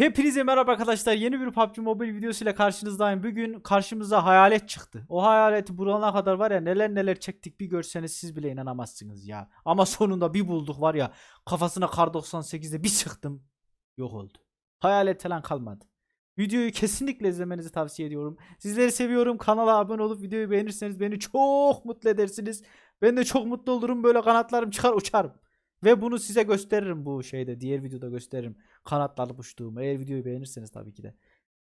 Hepinize merhaba arkadaşlar. Yeni bir PUBG Mobile videosuyla karşınızdayım. Bugün karşımıza hayalet çıktı. O hayaleti bulana kadar var ya neler neler çektik bir görseniz siz bile inanamazsınız ya. Ama sonunda bir bulduk var ya kafasına kar 98'de bir sıktım. Yok oldu. Hayalet falan kalmadı. Videoyu kesinlikle izlemenizi tavsiye ediyorum. Sizleri seviyorum. Kanala abone olup videoyu beğenirseniz beni çok mutlu edersiniz. Ben de çok mutlu olurum. Böyle kanatlarım çıkar uçarım. Ve bunu size gösteririm bu şeyde. Diğer videoda gösteririm. Kanatlarla uçtuğumu. Eğer videoyu beğenirseniz tabii ki de.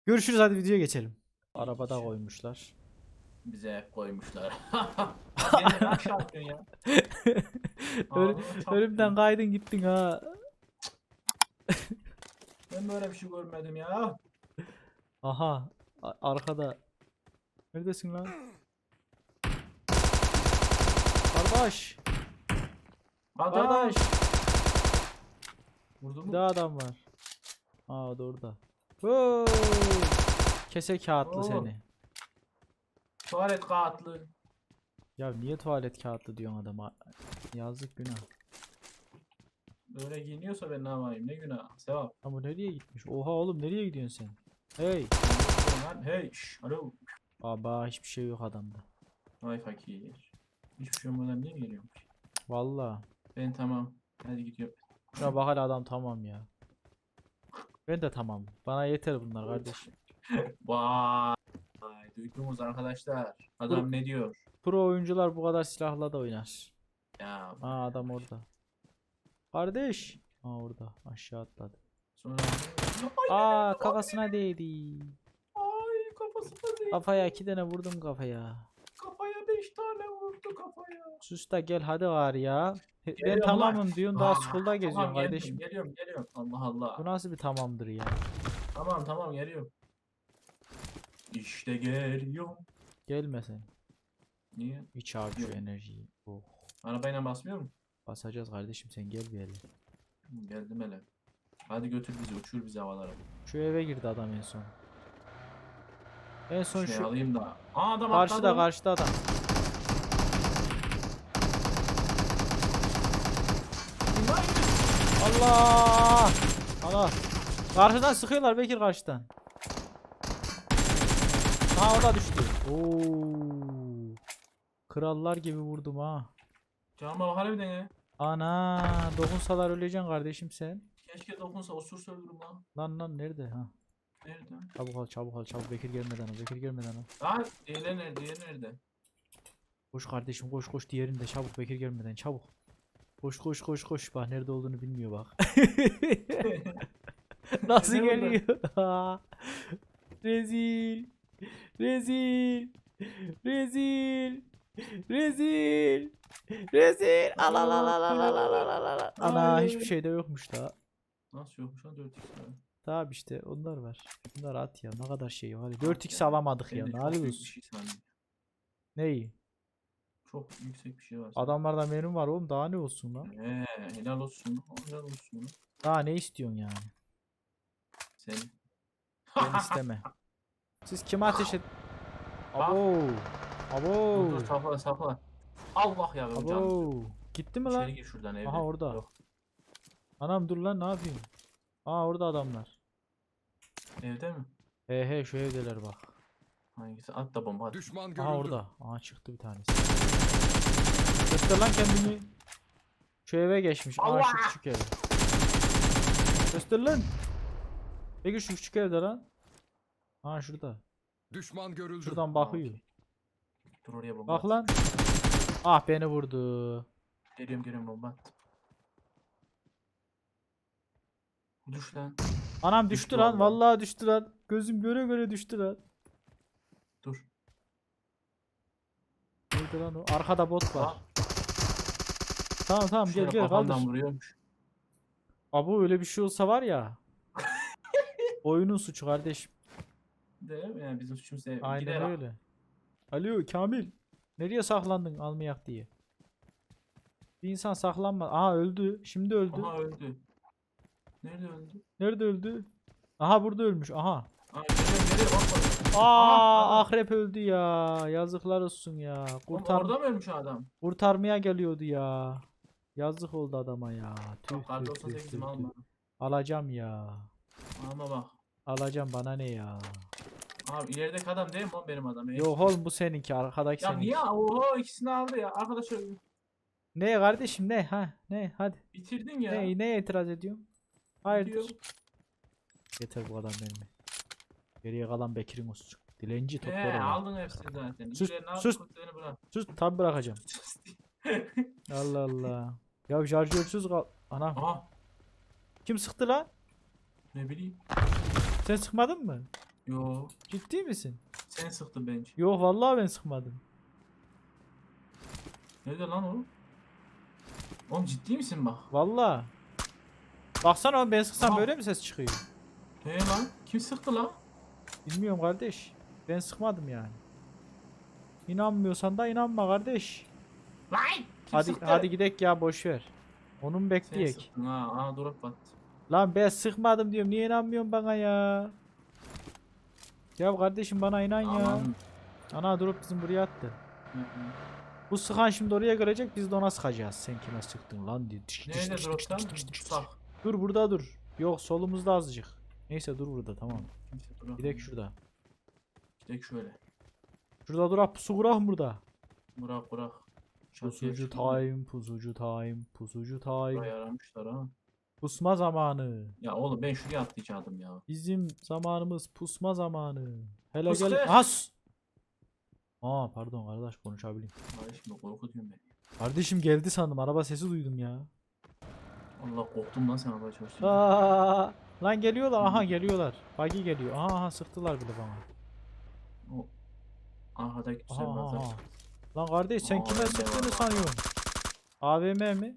Görüşürüz hadi videoya geçelim. Arabada koymuşlar. Bize koymuşlar. Yine aşağı ya. Ölümden kaydın gittin ha. Ben böyle bir şey görmedim ya. Aha. a- arkada. Neredesin lan? Kardeş. Adam. Kardeş. Vurdu Bir mu? daha adam var. Aa o da orada. Kese kağıtlı Oo. seni. Tuvalet kağıtlı. Ya niye tuvalet kağıtlı diyorsun adama? Yazık günah. Böyle giyiniyorsa ben ne yapayım? Ne günah? Sevap. Ama nereye gitmiş? Oha oğlum nereye gidiyorsun sen? Hey. Lan? Hey. şş, alo. Baba hiçbir şey yok adamda. Vay fakir. Hiçbir şey olmadan niye geliyorum? Valla. Ben tamam. Hadi gidiyorum. Şuna bak hala adam tamam ya. Ben de tamam. Bana yeter bunlar kardeşim. Vay. Duydunuz arkadaşlar. Adam ne diyor? Pro oyuncular bu kadar silahla da oynar. Ya Aa adam orada. Kardeş. Aa orada. Aşağı atladı. sonra... Aa kafasına değdi. Ay kafasına değil. Kafaya iki tane vurdum kafaya. Kafaya beş tane vurdu kafaya. Sus da gel hadi var ya. He- Ben Geliyorum lan. tamamım diyorsun daha Aa, school'da geziyorsun tamam, geliyorum, kardeşim. Geliyorum geliyorum. Allah Allah. Bu nasıl bir tamamdır ya? Tamam tamam geliyorum. İşte geliyorum. Gelme sen. Niye? İç abi şu enerjiyi. Oh. Arabayla basmıyor mu? Basacağız kardeşim sen gel bir hele. Geldim hele. Hadi götür bizi uçur bizi havalara. Şu eve girdi adam en son. En son Şey şu alayım da. Aa adam karşıda atladı. karşıda adam. Lan yürü. Allah! Allah! Karşıdan sıkıyorlar Bekir karşıdan. Ha o da düştü. Oo. Krallar gibi vurdum ha. Canıma bak harbiden ya. Ana dokunsalar öleceksin kardeşim sen. Keşke dokunsa osursa ölürüm lan. Lan lan nerede ha? Nerede? Çabuk al çabuk al çabuk Bekir gelmeden al Bekir gelmeden al. Lan diğerleri nerede? Diğeri nerede? Koş kardeşim koş koş diğerinde çabuk Bekir gelmeden çabuk. Koş koş koş koş bak nerede olduğunu bilmiyor bak. Nasıl geliyor? Rezil. Rezil. Rezil. Rezil. Rezil. Al al al al al al al al al al. Ana hiçbir şey de yokmuş daha. Nasıl yokmuş lan 4 x Tamam işte onlar var. Bunlar at ya ne kadar şey var. 4x alamadık ya. Ne alıyorsun? şey. Neyi? Çok yüksek bir şey var. Adamlarda menü var oğlum daha ne olsun lan? He, helal olsun. Helal olsun. Daha ne istiyorsun yani? Sen. Ben isteme. Siz kime ateş et? Bak. Abo. Dur Abo. dur sakla sakla. Allah ya canım. Abo. Gitti mi lan? İçeri gir şuradan evde. Aha orada. Yok, Anam dur lan ne yapıyorsun? Aa orada adamlar. evde mi? He he şu evdeler bak. Hangisi? At da bomba at. Düşman görüldü. Aha orada. Aha çıktı bir tanesi. Göster lan kendini. Şu eve geçmiş. Aa şu Allah! küçük ev. Göster lan. Peki şu küçük evde lan. Aa şurada. Düşman görüldü. Şuradan bakıyor. Dur oraya bomba Bak lan. Ah beni vurdu. Geliyorum geliyorum bomba. Düş lan. Anam Düştü düştü lan. vallahi. Vallahi düştü lan. Gözüm göre göre düştü lan. Dur. Neydi lan o? Arkada bot var. Aa, Tamam tamam gel şöyle gel kaldır. vuruyormuş. Abu öyle bir şey olsa var ya. oyunun suçu kardeşim. Değil mi? Yani bizim suçumuz değil. Aynen Gider- öyle. Alo Kamil. Nereye saklandın almayak diye. Bir insan saklanma. Aha öldü. Şimdi öldü. Aha öldü. Nerede öldü? Nerede öldü? Aha burada ölmüş. Aha. Aa geliyor geliyor bak bak. Aa akrep öldü ya. Yazıklar olsun ya. Kurtar Orada mı ölmüş adam? kurtarmaya geliyordu ya. Yazık oldu adama ya. Tüh tüh tüh 98'imi tüh tüh. alma. Alacağım ya. Ama bak. Alacağım bana ne ya? Abi ilerideki adam değil mi o benim adam? Yok oğlum bu seninki arkadaki Ya seninki. niye? Oho ikisini aldı ya. Arkadaşlar Ne kardeşim ne ha ne hadi. bitirdin ya. Ne neye itiraz ediyorsun? Hayırdır? Diyor. Yeter bu adam benim. Geriye kalan Bekir'in olsun. Dilenci He toplar olan. aldın hepsini zaten. Sus, al, sus. bırak. Sus tabi bırakacağım. Allah Allah. Ya şarjörsüz kal. Ana Aha kim sıktı lan? ne bileyim. Sen sıkmadın mı? Yo Ciddi misin? sen sıktın bence. Yok vallahi ben sıkmadım. Nerede lan o? Oğlum ciddi misin bak? Vallahi. Baksana oğlum ben sıksam Aha. böyle mi ses çıkıyor? He lan kim sıktı lan? Bilmiyorum kardeş. Ben sıkmadım yani. İnanmıyorsan da inanma kardeş. Lan! Kim Hadi sıktı? hadi gidek ya boş ver. Onu mu Sen bekleyek? sıktın ha. Aa drop battı. Lan ben sıkmadım diyorum. Niye inanmıyorsun bana ya? Ya kardeşim bana inan ya. Aman. Ana durup bizim buraya attı. Hı hı. Bu sıkan şimdi oraya görecek biz de ona sıkacağız. Sen kime sıktın lan diye. Tık tık. Sak. Dur burada dur. Yok solumuzda azıcık. Neyse dur burada tamam. Kimse. Gidek şurada. Gidek şöyle. Şurada durak pusu kurak burada. Bırak. Çatıya Pusucu time, pusucu time, pusucu time. Burayı aramışlar ha. Pusma zamanı. Ya oğlum ben şuraya atlayacaktım ya. Bizim zamanımız pusma zamanı. Hele Puskı. gel. As. Aa pardon kardeş konuşabileyim. Hadi şimdi korkutuyorsun beni. Kardeşim geldi sandım. Araba sesi duydum ya. Allah korktum lan sen arabaya çalıştın. Aa, lan geliyorlar. Aha geliyorlar. Bagi geliyor. Aha, aha sıktılar bile bana. O arkadaki Aha, aha. Lan kardeş sen Aa, kime sıktığını sanıyorsun? AVM mi?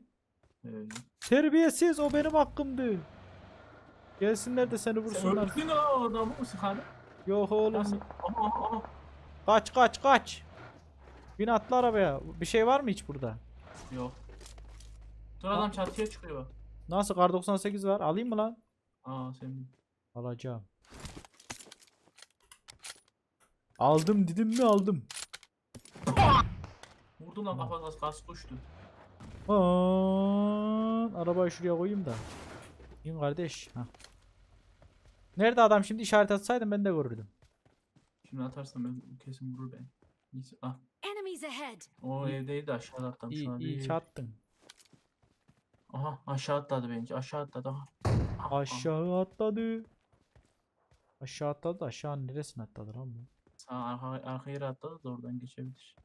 Evet. Terbiyesiz o benim hakkımdı. Gelsinler de seni Sen vursunlar. öldürdün ha o adamı mı sıkanı? Yok oğlum. Aha aha aha. Kaç kaç kaç. Bin atla arabaya. Bir şey var mı hiç burada? Yok. Dur adam çatıya çıkıyor. Nasıl kar 98 var? Alayım mı lan? Aa sen Alacağım. Aldım dedim mi aldım. vurdun lan kafa kas düştü. Aman, arabayı şuraya koyayım da. İn kardeş. Hah. Nerede adam şimdi işaret atsaydım ben de görürdüm. Şimdi atarsam ben kesin vurur. Neyse ah. Enemies ahead. O evdeydi aşağı atlamış şu an. İyi, iyi ki attın. Aha aşağı atladı bence aşağı atladı aha. Ah, ah. Aşağı atladı. Aşağı atladı. Aşağı neresine atladı lan bu? Sağ arka, arka yere atladı da oradan geçebilir.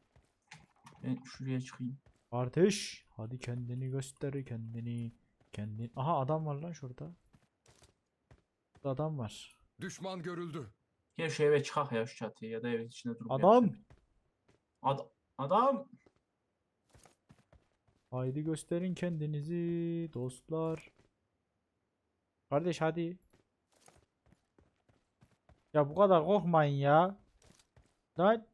Ben şuraya çıkayım. Kardeş. Hadi kendini göster kendini. Kendini. Aha adam var lan şurada. Burada Adam var. Düşman görüldü. Gel şu eve çıkak ya şu çatıya ya da evin içinde durup Adam. Ad adam. Haydi gösterin kendinizi dostlar. Kardeş hadi. Ya bu kadar korkmayın ya. Lan.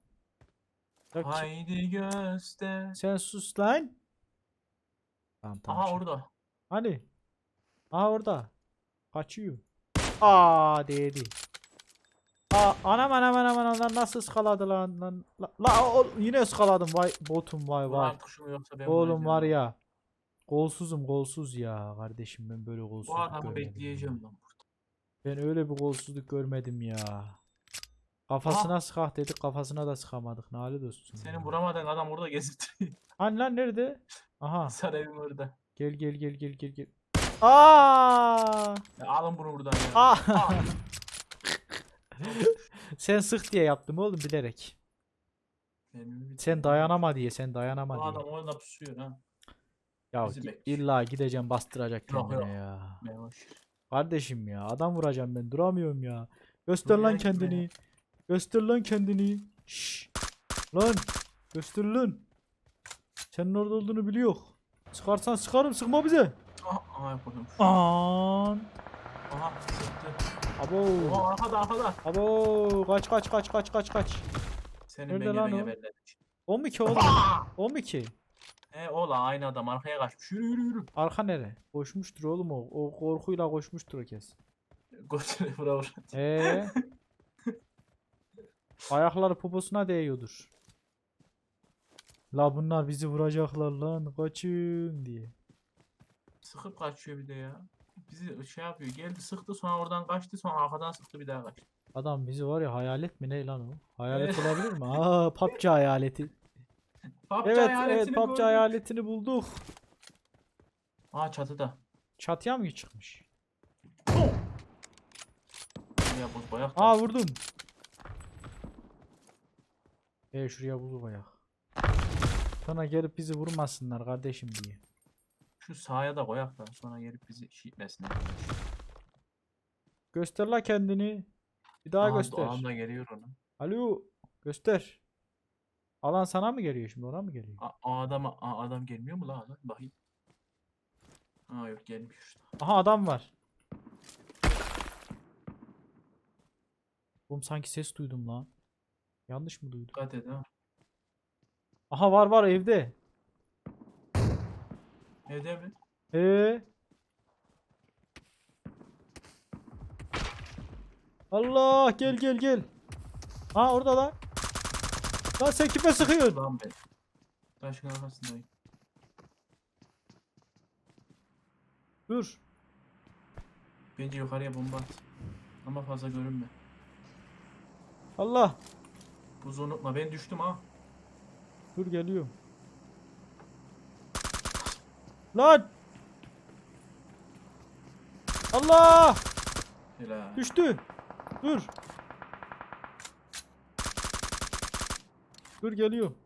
Ya Haydi göster. sen sus lan. Tamam tamam. Aha şimdi. orada. Hani? Aha orada. Kaçıyor. Aa dedi. Aa anam anam anam anam lan nasıl ıskaladı lan lan. La, la o- yine ıskaladım vay botum vay vay. artık şunu yoksa ben Oğlum var ya. Golsuzum golsuz ya kardeşim ben böyle Bu golsuzluk adamı görmedim. ya. bekleyeceğim lan burada. Ben öyle bir golsuzluk görmedim ya. Kafasına sıkak dedik kafasına da sıkamadık. Nalet olsun. Senin vuramadığın adam orada gezip duruyor. Hani lan nerede? Aha Sarayım orada. gel gel gel gel gel gel. Aa! Ya alın bunu buradan ya. Aa! Sen sık diye yaptım oğlum bilerek. Sen dayanama diye sen Bu dayanama adam diye. orada pusuyor ha. Ya bizi gi- bekliyor. illa gideceğim bastıracak Yok, kendine yok. ya. Kardeşim ya adam vuracağım ben duramıyorum ya. Göster Dur lan ya, gitme ya. kendini. Göster lan kendini. Şşş. Lan göster lan. Senin orada olduğunu biliyor. Sıkarsan sıkarım sıkma bize. Aha, aha yapalım. An. Aha sıktı. Abo. Oha arkada arkada. Abo kaç kaç kaç kaç kaç kaç. Senin Nerede lan o? geberledim. O mu ki oğlum? O mu ki? He ola aynı adam arkaya kaçmış. Yürü yürü yürü. Arka nere? Koşmuştur oğlum o. O korkuyla koşmuştur o kez. Götüre vura vura. Ee. Ayakları poposuna değiyordur. La bunlar bizi vuracaklar lan kaçın diye. Sıkıp kaçıyor bir de ya. Bizi şey yapıyor. Geldi sıktı sonra oradan kaçtı sonra arkadan sıktı bir daha kaçtı. Adam bizi var ya hayalet mi ne lan o? Hayalet olabilir mi? Aa PUBG hayaleti. PUBG Evet evet PUBG gördük. hayaletini bulduk. Aa çatıda. Çatıya mı çıkmış? Ya buz bayak. Aa vurdum. E şuraya buz koyak. Sonra gelip bizi vurmasınlar kardeşim diye. Şu sağa da koyak da sonra gelip bizi şişmesinler. Göster la kendini. Bir daha Aha, göster. Doğan da geliyor ona. Alo göster. Alan sana mı geliyor şimdi ona mı geliyor? A, a adam a, adam gelmiyor mu la adam? Bakayım. Aa yok gelmiyor işte. Aha adam var. Oğlum sanki ses duydum lan. Yanlış mı duydum? Dikkat et ha. Aha var var evde. Evde mi? Ee. Allah gel gel gel. Ha orada lan. Lan sen kime sıkıyorsun? Lan ben. Taşın arkasındayım. Dur. Bence yukarıya bomba at. Ama fazla görünme. Allah. Buzu unutma ben düştüm ha. Dur geliyorum. Lan. Allah. Helal. Düştü. Dur. Dur geliyorum.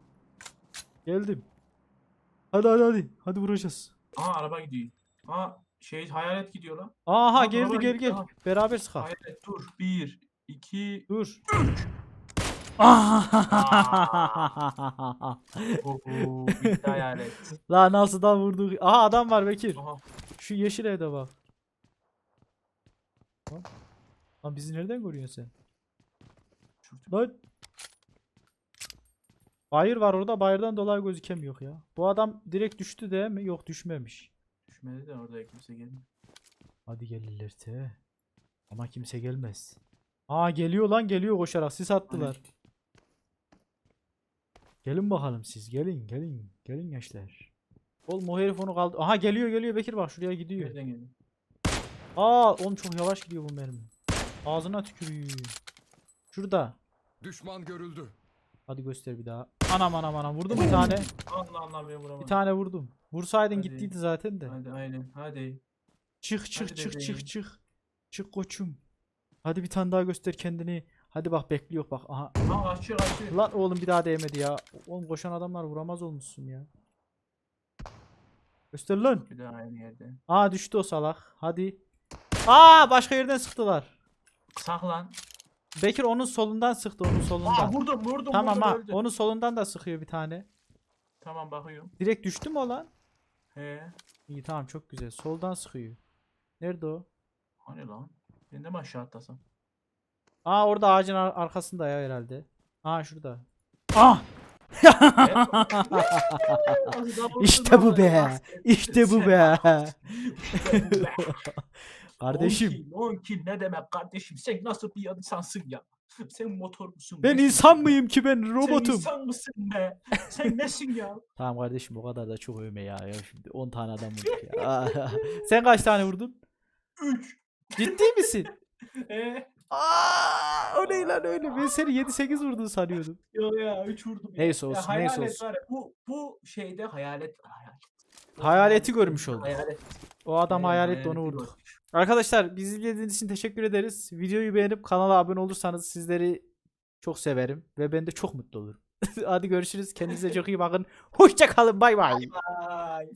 Geldim. Hadi hadi hadi. Hadi vuracağız. Aha araba gidiyor. Aa şey hayalet gidiyor lan. Aha Lan geldi gel gel. Beraber sıkalım. Hayalet dur. Bir, iki, Dur. Oho, bitti hayalet. La nasıl da vurduk. Aha adam var Bekir. Aha. Şu yeşil evde bak. Lan, Lan bizi nereden görüyorsun sen? Lan. Bayır var orada. Bayırdan dolayı gözükemiyor ya. Bu adam direkt düştü değil mi? Yok düşmemiş. Düşmedi de orada kimse gelmiyor. Hadi gelirlerse. Ama kimse gelmez. Aa geliyor lan geliyor koşarak. Sis attılar. Gelin bakalım siz. Gelin gelin. Gelin gençler. Oğlum o herif onu kaldı. Aha geliyor geliyor Bekir bak şuraya gidiyor. Nereden geliyor? Aa oğlum çok yavaş gidiyor bu mermi. Ağzına tükürüyor. Şurada. Düşman görüldü. Hadi göster bir daha. Anam anam anam vurdum bir tane. Allah Allah ben vuramadım. Bir tane vurdum. Vursaydın Hadi. gittiydi zaten de. Hadi aynen hadi. Çık çık Hadi çık bebeğim. çık çık. Çık koçum. Hadi bir tane daha göster kendini. Hadi bak bekliyor bak. Aha. Aa açıyor açıyor. Lan oğlum bir daha değmedi ya. Oğlum koşan adamlar vuramaz olmuşsun ya. Göster lan. Bir daha aynı yerde. Aa düştü o salak. Hadi. Aa başka yerden sıktılar. Saklan. Bekir onun solundan sıktı onun Aa solundan. vurdum vurdum Tamam vurdum ha. öldü. Onun solundan da sıkıyor bir tane. Tamam bakıyorum. Direkt düştü mü o lan? He. İyi tamam çok güzel. Soldan sıkıyor. Nerede o? Hani lan? Ben de mi aşağı atlasam? Aa orada ağacın ar- arkasında ya herhalde. Aa şurada. Ah! İşte bu be. İşte bu be. Kardeşim 10 kill ne demek kardeşim? Sen nasıl bir insansın ya? Sen motor musun? ben nesin insan mıyım ki ben Sen robotum. insan mısın be? Sen nesin ya? Tamam kardeşim o kadar da çok övme ya. ya şimdi 10 tane adam vurduk ya. Sen kaç tane vurdun? 3. Ciddi misin? Ee, Aa, o ne lan öyle? Ben seni 7-8 vurdun sanıyordum. yo ya 3 vurdum. ya. Neyse Ya olsun, hayalet neyse olsun. var ya, Bu, bu şeyde hayalet. hayalet. Hayaleti görmüş olduk. Hayalet. O adam Aynen, hayaletle onu görmüş. Arkadaşlar bizi izlediğiniz için teşekkür ederiz. Videoyu beğenip kanala abone olursanız sizleri çok severim ve ben de çok mutlu olurum. Hadi görüşürüz. Kendinize çok iyi bakın. Hoşça kalın. Bay bay. Ay.